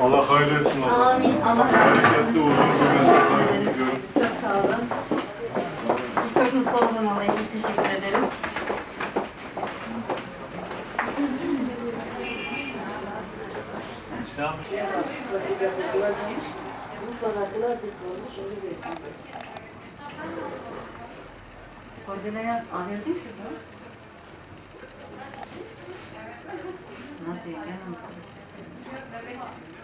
Allah hayırlı etsin Allah. Amin. Allah razı olsun. Bereketli uzun bir meslek hayırlı diliyorum. Çok sağ olun. Çok mutlu oldum vallahi. Çok teşekkür ederim. Ordelaya verdin ki bu. Nasıl yani? Nasıl? Ay köyden çiçeğini Ben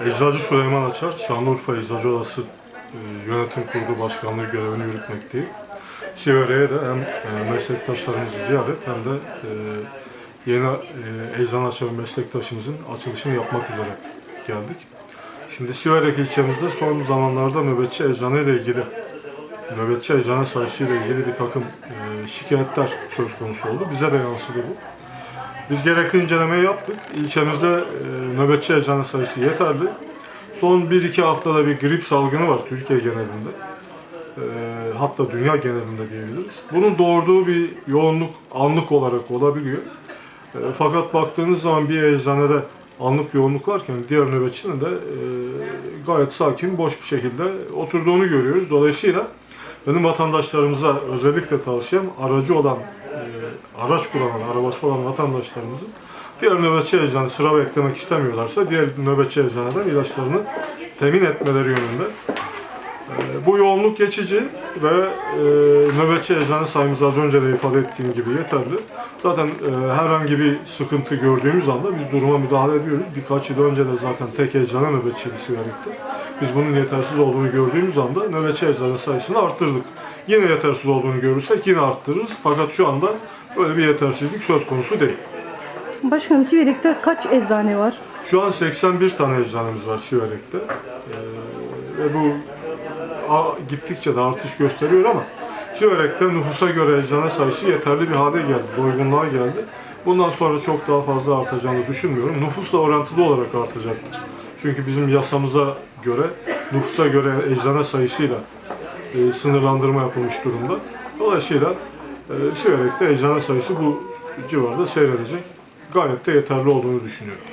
Eczacı Süleyman Açar, Şanlıurfa Eczacı Odası e, Yönetim Kurulu Başkanlığı görevini yürütmekteyim. Sivere'ye de hem e, meslektaşlarımızı ziyaret hem de e, yeni eczane açan meslektaşımızın açılışını yapmak üzere geldik. Şimdi Siverek ilçemizde son zamanlarda nöbetçi eczane ile ilgili nöbetçi eczane sayısı ile ilgili bir takım şikayetler söz konusu oldu. Bize de yansıdı bu. Biz gerekli incelemeyi yaptık. İlçemizde e, nöbetçi eczane sayısı yeterli. Son 1-2 haftada bir grip salgını var Türkiye genelinde. E, hatta dünya genelinde diyebiliriz. Bunun doğurduğu bir yoğunluk anlık olarak olabiliyor. E, fakat baktığınız zaman bir eczanede anlık yoğunluk varken diğer nöbetçinin de e, gayet sakin, boş bir şekilde oturduğunu görüyoruz. Dolayısıyla benim vatandaşlarımıza özellikle tavsiyem aracı olan, e, araç kullanan, arabası olan vatandaşlarımızın diğer nöbetçi eczane sıra beklemek istemiyorlarsa diğer nöbetçi eczaneden ilaçlarını temin etmeleri yönünde. E, bu yoğunluk geçici ve e, nöbetçi eczane sayımız az önce de ifade ettiğim gibi yeterli. Zaten e, herhangi bir sıkıntı gördüğümüz anda biz duruma müdahale ediyoruz. Birkaç yıl önce de zaten tek eczane nöbetçiydi Siverek'te. Biz bunun yetersiz olduğunu gördüğümüz anda nöbetçi eczane sayısını arttırdık. Yine yetersiz olduğunu görürsek yine arttırırız. Fakat şu anda böyle bir yetersizlik söz konusu değil. Başkanım Çiverek'te kaç eczane var? Şu an 81 tane eczanemiz var Siverek'te. Ee, ve bu a- gittikçe de artış gösteriyor ama Siverek'te nüfusa göre eczane sayısı yeterli bir hale geldi, doygunluğa geldi. Bundan sonra çok daha fazla artacağını düşünmüyorum. Nüfusla orantılı olarak artacaktır. Çünkü bizim yasamıza göre, nüfusa göre eczane sayısıyla e, sınırlandırma yapılmış durumda. Dolayısıyla e, Siverek'te eczane sayısı bu civarda seyredecek. Gayet de yeterli olduğunu düşünüyorum.